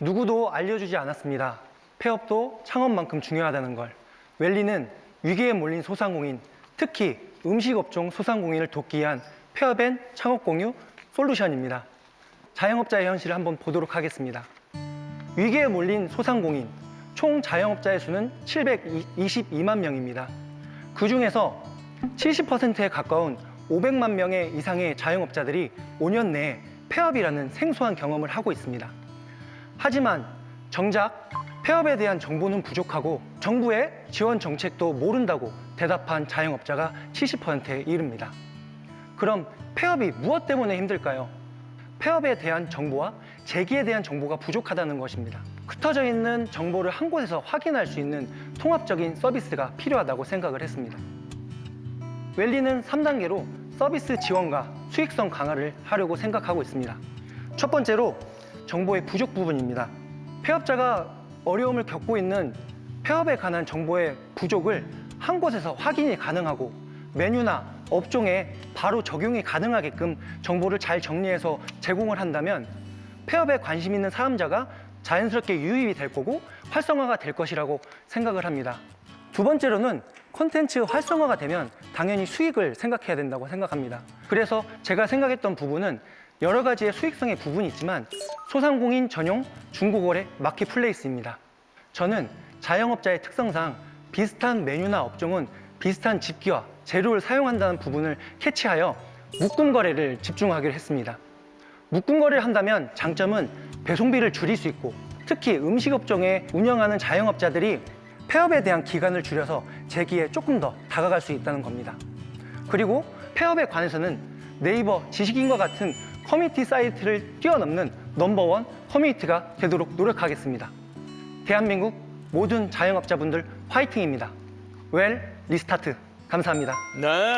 누구도 알려주지 않았습니다. 폐업도 창업만큼 중요하다는 걸. 웰리는 위기에 몰린 소상공인, 특히 음식업종 소상공인을 돕기 위한 폐업앤 창업 공유 솔루션입니다. 자영업자의 현실을 한번 보도록 하겠습니다. 위기에 몰린 소상공인, 총 자영업자의 수는 722만 명입니다. 그 중에서 70%에 가까운 500만 명의 이상의 자영업자들이 5년 내에 폐업이라는 생소한 경험을 하고 있습니다. 하지만 정작 폐업에 대한 정보는 부족하고 정부의 지원 정책도 모른다고 대답한 자영업자가 70%에 이릅니다. 그럼 폐업이 무엇 때문에 힘들까요? 폐업에 대한 정보와 재기에 대한 정보가 부족하다는 것입니다. 흩어져 있는 정보를 한 곳에서 확인할 수 있는 통합적인 서비스가 필요하다고 생각을 했습니다. 웰리는 3단계로 서비스 지원과 수익성 강화를 하려고 생각하고 있습니다. 첫 번째로 정보의 부족 부분입니다. 폐업자가 어려움을 겪고 있는 폐업에 관한 정보의 부족을 한 곳에서 확인이 가능하고 메뉴나 업종에 바로 적용이 가능하게끔 정보를 잘 정리해서 제공을 한다면 폐업에 관심 있는 사람자가 자연스럽게 유입이 될 거고 활성화가 될 것이라고 생각을 합니다. 두 번째로는 콘텐츠 활성화가 되면 당연히 수익을 생각해야 된다고 생각합니다. 그래서 제가 생각했던 부분은 여러 가지의 수익성의 부분이 있지만 소상공인 전용 중고거래 마켓플레이스입니다. 저는 자영업자의 특성상 비슷한 메뉴나 업종은 비슷한 집기와 재료를 사용한다는 부분을 캐치하여 묶음 거래를 집중하기로 했습니다. 묶음 거래를 한다면 장점은 배송비를 줄일 수 있고 특히 음식 업종에 운영하는 자영업자들이 폐업에 대한 기간을 줄여서 재기에 조금 더 다가갈 수 있다는 겁니다. 그리고 폐업에 관해서는 네이버 지식인과 같은 커뮤니티 사이트를 뛰어넘는 넘버원 커뮤니티가 되도록 노력하겠습니다. 대한민국 모든 자영업자분들 화이팅입니다. 웰 리스타트 감사합니다. 네.